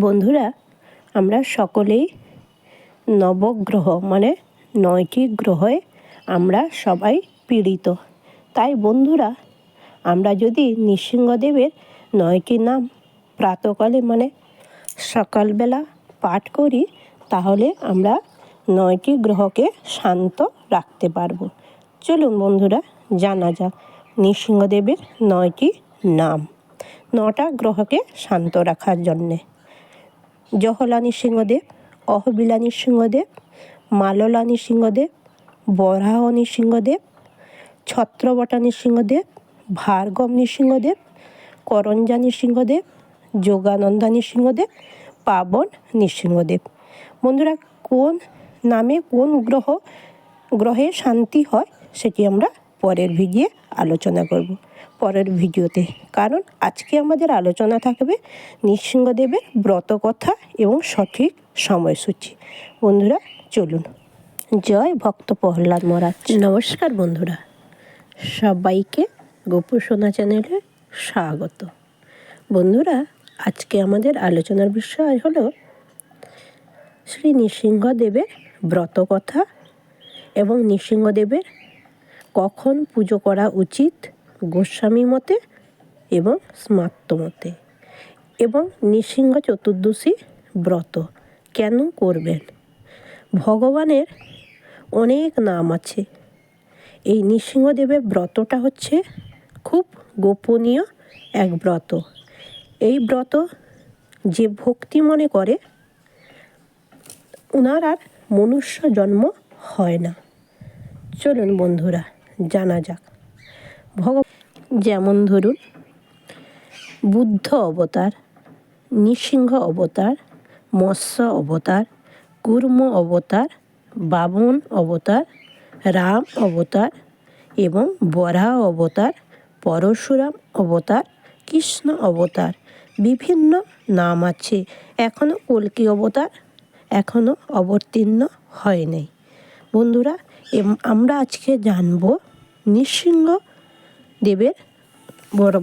বন্ধুরা, আমরা সকলেই নবগ্রহ মানে নয়টি গ্রহে আমরা সবাই পীড়িত। তাই বন্ধুরা, আমরা যদি নৃসিংহদেবের নয়টি নাম প্রাতকালে মানে সকালবেলা পাঠ করি, তাহলে আমরা নয়টি গ্রহকে শান্ত রাখতে পারব। চলুন বন্ধুরা, জানা যাক নৃসিংহদেবের নয়টি নাম। নটা গ্রহকে শান্ত রাখার জন্যে। জহলা নৃসিংহদেব অহবিলা নৃসিংহদেব মাললা নৃসিংহদেব বরাহ নৃসিংহদেব ছত্রবটা নৃসিংহদেব ভার্গব নৃসিংহদেব করঞ্জা নৃসিংহদেব যোগানন্দা নৃসিংহদেব পাবন নৃসিংহদেব বন্ধুরা, কোন নামে কোন গ্রহ, গ্রহে শান্তি হয়, সেটি আমরা পরের ভিডিও আলোচনা করব। পরের ভিডিওতে। কারণ আজকে আমাদের আলোচনা থাকবে নৃসিংহদেবের ব্রতকথা এবং সঠিক সময়সূচি। বন্ধুরা, চলুন। জয় ভক্ত প্রহ্লাদ মহারাজ। নমস্কার বন্ধুরা। সবাইকে গোপুসোনা চ্যানেলে স্বাগত। বন্ধুরা, আজকে আমাদের আলোচনার বিষয় হলো শ্রী নৃসিংহদেবের ব্রতকথা এবং নৃসিংহদেবের কখন পুজো করা উচিত গোস্বামী মতে এবং স্মার্ত মতে? এবং নৃসিংহ চতুর্দশী ব্রত কেন করবেন? ভগবানের অনেক নাম আছে। এই নৃসিংহদেবের ব্রতটা হচ্ছে খুব গোপনীয় এক ব্রত। এই ব্রত যে ভক্তি মনে করে ওনার আর মনুষ্য জন্ম হয় না। চলুন বন্ধুরা জানা যাক। ভগ যেমন ধরুন, বুদ্ধ অবতার, নৃসিংহ অবতার, মৎস্য অবতার, কুর্ম অবতার, বামন অবতার, রাম অবতার এবং বরাহ অবতার, পরশুরাম অবতার, কৃষ্ণ অবতার। বিভিন্ন নাম আছে। এখনও কল্কি অবতার এখনও অবতীর্ণ হয়নি বন্ধুরা আমরা আজকে জানব নৃসিংহ দেবের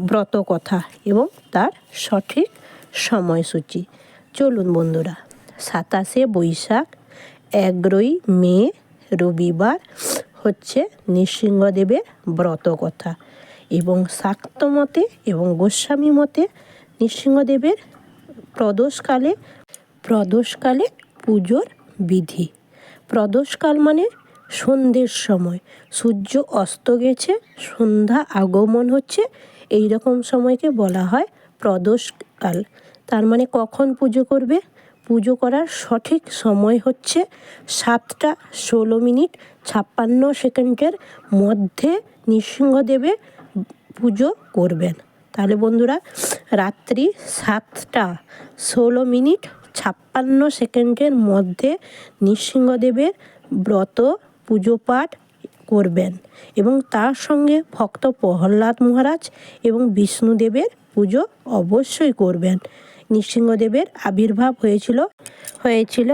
ব্রত কথা এবং তার সঠিক সময়সূচি। চলুন বন্ধুরা, সাতাশে বৈশাখ, এগারোই মে, রবিবার হচ্ছে নৃসিংহদেবের ব্রত কথা এবং শাক্ত মতে এবং গোস্বামী মতে নৃসিংহদেবের প্রদোষকালে প্রদোষকালে পুজোর বিধি। প্রদোষকাল মানে সন্ধ্যের সময়। সূর্য অস্ত গেছে, সন্ধ্যা আগমন হচ্ছে। এই রকম সময়কে বলা হয় প্রদোষকাল। তার মানে কখন পুজো করবে? পুজো করার সঠিক সময় হচ্ছে সাতটা ষোলো মিনিট, ছাপ্পান্ন সেকেন্ডের মধ্যে নৃসিংহদেবে পুজো করবেন। তাহলে বন্ধুরা, রাত্রি সাতটা ষোলো মিনিট, ছাপ্পান্ন সেকেন্ডের মধ্যে নৃসিংহদেবের ব্রত পুজো পাঠ করবেন এবং তার সঙ্গে ভক্ত প্রহ্লাদ মহারাজ এবং বিষ্ণুদেবের পুজো অবশ্যই করবেন। নৃসিংহদেবের আবির্ভাব হয়েছিল হয়েছিল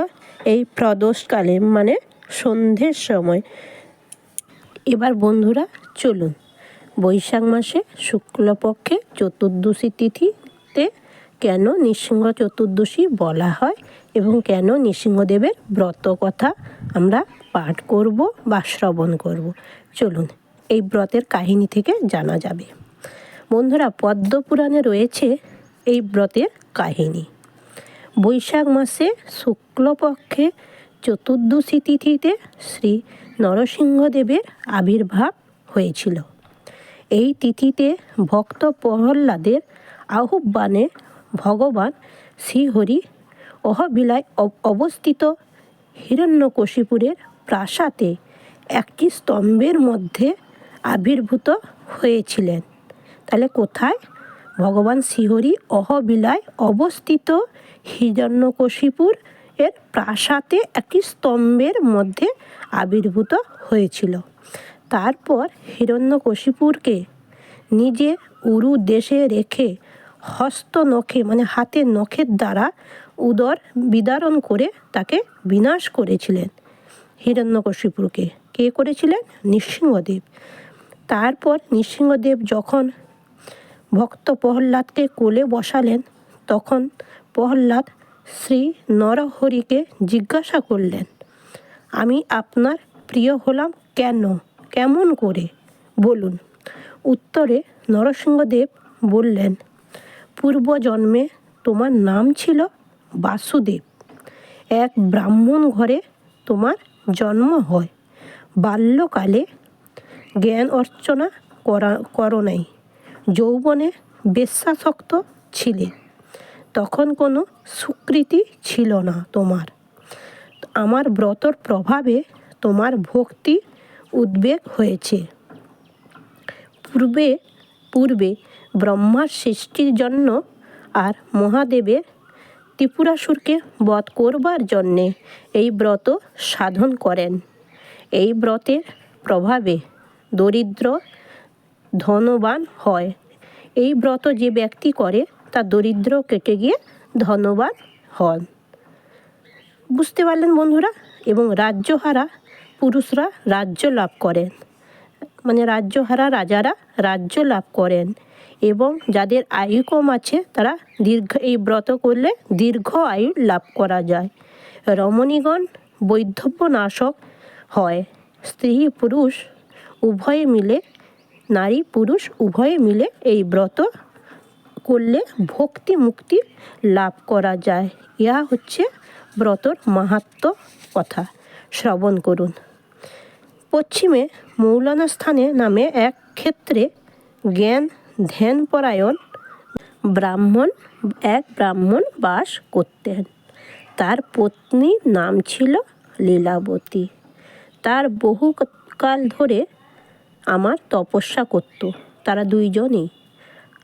এই প্রদোষকালে মানে সন্ধ্যের সময়। এবার বন্ধুরা, চলুন। বৈশাখ মাসে শুক্লপক্ষে চতুর্দশী তিথিতে কেন নৃসিংহ চতুর্দশী বলা হয় এবং কেন নৃসিংহদেবের ব্রত কথা আমরা পাঠ করব বা শ্রবণ করব। চলুন, এই ব্রতের কাহিনী থেকে জানা যাবে। বন্ধুরা পদ্মপুরাণে রয়েছে এই ব্রতের কাহিনী। বৈশাখ মাসে শুক্লপক্ষে চতুর্দশী তিথিতে শ্রী নরসিংহদেবের আবির্ভাব হয়েছিল। এই তিথিতে ভক্ত প্রহ্লাদের আহ্বানে ভগবান শ্রীহরি অহবিলায় অবস্থিত হিরণ্যকশিপুরের প্রাসাদে একটি স্তম্ভের মধ্যে আবির্ভূত হয়েছিলেন। তাহলে কোথায়? ভগবান শ্রীহরি অহবিলায় অবস্থিত হিরণ্যকশিপুর এর প্রাসাদে একটি স্তম্ভের মধ্যে আবির্ভূত হয়েছিল। তারপর হিরণ্যকশিপুরকে নিজে উরু দেশে রেখে হস্ত নখে মানে হাতের নখের দ্বারা উদর বিদারণ করে তাকে বিনাশ করেছিলেন। হিরণ্যকশিপুরকে। কে করেছিলেন? নৃসিংহদেব। তারপর নৃসিংহদেব যখন ভক্ত প্রহ্লাদকে কোলে বসালেন, তখন প্রহ্লাদ শ্রী নরহরিকে জিজ্ঞাসা করলেন, আমি আপনার প্রিয় হলাম কেন? কেমন করে? বলুন। উত্তরে নরসিংহদেব বললেন, পূর্বজন্মে তোমার নাম ছিল বাসুদেব। এক ব্রাহ্মণ ঘরে তোমার জন্ম হয়। বাল্যকালে জ্ঞান অর্চনা করা, করো নাই। যৌবনে বেশ্যাসক্ত ছিলে। তখন কোনো স্বীকৃতি ছিল না তোমার। আমার ব্রতর প্রভাবে তোমার ভক্তি উদ্বেগ হয়েছে। পূর্বে পূর্বে ব্রহ্মার সৃষ্টির জন্য আর মহাদেবের ত্রিপুরাসুরকে বধ করবার জন্যে এই ব্রত সাধন করেন। এই ব্রতের প্রভাবে দরিদ্র ধনবান হয়। এই ব্রত যে ব্যক্তি করে তার দরিদ্র কেটে গিয়ে ধনবান হন। বুঝতে পারলেন বন্ধুরা? এবং রাজ্যহারা পুরুষরা রাজ্য লাভ করেন। মানে রাজ্যহারা রাজারা রাজ্য লাভ করেন। এবং যাদের আয়ু কম আছে, তারা দীর্ঘ, এই ব্রত করলে দীর্ঘ আয়ু লাভ করা যায়। রমণীগণ বৈধব্য নাশক হয়। স্ত্রী পুরুষ উভয়ে মিলে, নারী পুরুষ উভয়ে মিলে এই ব্রত করলে ভক্তি মুক্তি লাভ করা যায়। ইহা হচ্ছে ব্রতর মাহাত্ম কথা। শ্রবণ করুন। পশ্চিমে মৌলানা স্থানে নামে এক ক্ষেত্রে জ্ঞান ধ্যানপরায়ণ ব্রাহ্মণ, এক ব্রাহ্মণ বাস করতেন। তার পত্নীর নাম ছিল লীলাবতী। তার বহু কাল ধরে আমার তপস্যা করত, তারা দুইজনই।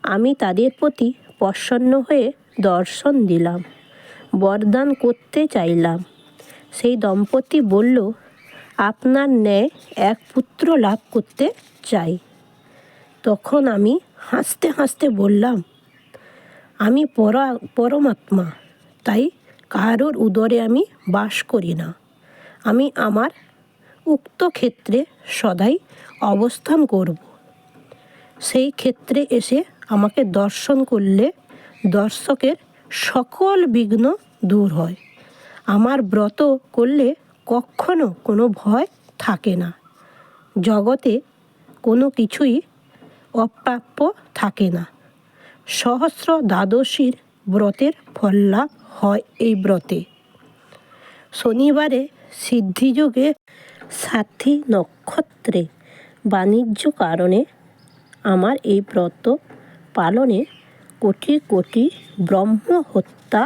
আমি তাদের প্রতি প্রসন্ন হয়ে দর্শন দিলাম, বরদান করতে চাইলাম। সেই দম্পতি বলল, আপনার ন্যায় এক পুত্র লাভ করতে চাই। তখন আমি হাসতে হাসতে বললাম, আমি পরা, পরমাত্মা, তাই কারোর উদরে আমি বাস করি না। আমি আমার উক্ত ক্ষেত্রে সদাই অবস্থান করব। সেই ক্ষেত্রে এসে আমাকে দর্শন করলে দর্শকের সকল বিঘ্ন দূর হয়। আমার ব্রত করলে কখনো কোনো ভয় থাকে না। জগতে কোনো কিছুই অপ্রাপ্য থাকে না। সহস্র দ্বাদশীর ব্রতের ফল লাভ হয় এই ব্রতে। শনিবারে সিদ্ধিযোগে সাথী নক্ষত্রে বাণিজ্য কারণে আমার এই ব্রত পালনে কোটি কোটি ব্রহ্ম হত্যা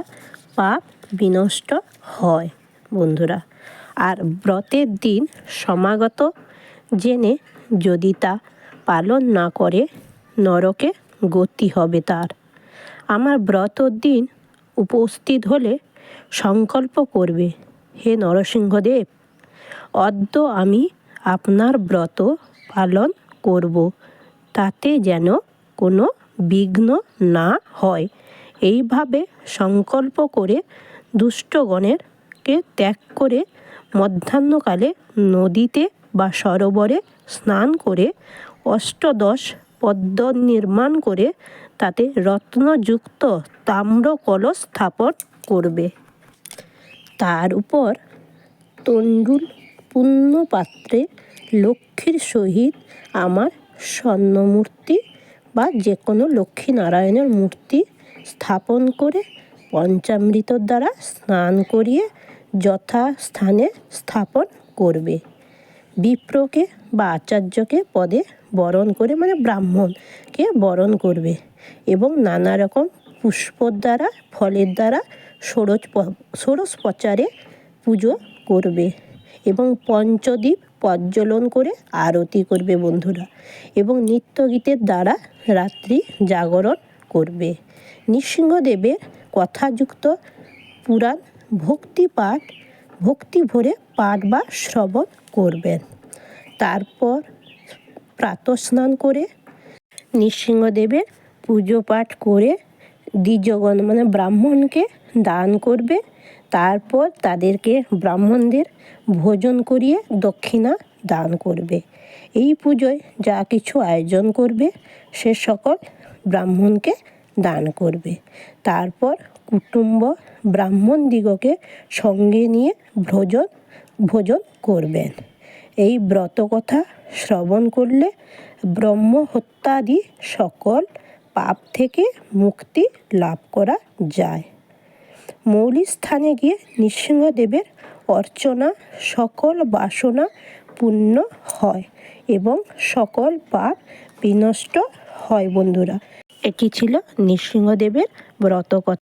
পাপ বিনষ্ট হয়, বন্ধুরা। আর ব্রতের দিন সমাগত জেনে যদি তা পালন না করে নরকে গতি হবে তার। আমার ব্রতর দিন উপস্থিত হলে সংকল্প করবে, হে নরসিংহদেব, অদ্য আমি আপনার ব্রত পালন করব, তাতে যেন কোনো বিঘ্ন না হয়। এইভাবে সংকল্প করে দুষ্টগণেরকে ত্যাগ করে মধ্যাহ্নকালে নদীতে বা সরোবরে স্নান করে অষ্টদশ পদ্ম নির্মাণ করে তাতে রত্নযুক্ত তাম্র কলস স্থাপন করবে। তার উপর তণ্ডুল পূর্ণ পাত্রে লক্ষ্মীর সহিত আমার স্বর্ণমূর্তি বা যে কোনো লক্ষ্মী নারায়ণের মূর্তি স্থাপন করে পঞ্চামৃতর দ্বারা স্নান করিয়ে যথাস্থানে স্থাপন করবে। বিপ্রকে বা আচার্যকে পদে বরণ করে মানে ব্রাহ্মণকে বরণ করবে এবং নানা রকম পুষ্পর দ্বারা, ফলের দ্বারা ষোড়শ ষোড়শ প্রচারে পুজো করবে এবং পঞ্চদ্বীপ প্রজ্বলন করে আরতি করবে বন্ধুরা এবং নৃত্যগীতের দ্বারা রাত্রি জাগরণ করবে। নৃসিংহদেবের কথাযুক্ত পুরাণ ভক্তি পাঠ, ভক্তি ভরে পাঠ বা শ্রবণ করবেন। তারপর প্রাতঃস্নান করে নৃসিংহদেবের পুজো পাঠ করে, দ্বিজগণ মানে ব্রাহ্মণকে দান করবে, তারপর তাদেরকে ব্রাহ্মণদের ভোজন করিয়ে দক্ষিণা দান করবে। এই পুজোয় যা কিছু আয়োজন করবে, সে সকল ব্রাহ্মণকে দান করবে। তারপর কুটুম্ব ব্রাহ্মণ দিগকে সঙ্গে নিয়ে ভোজন ভোজন করবেন। এই ব্রত কথা শ্রবণ করলে ব্রহ্ম হত্যাদি সকল পাপ থেকে মুক্তি লাভ করা যায়। মৌলি স্থানে গিয়ে নৃসিংহদেবের অর্চনা সকল বাসনা পূর্ণ হয় এবং সকল পাপ বিনষ্ট হয় বন্ধুরা। এটি ছিল নৃসিংহদেবের ব্রত কথা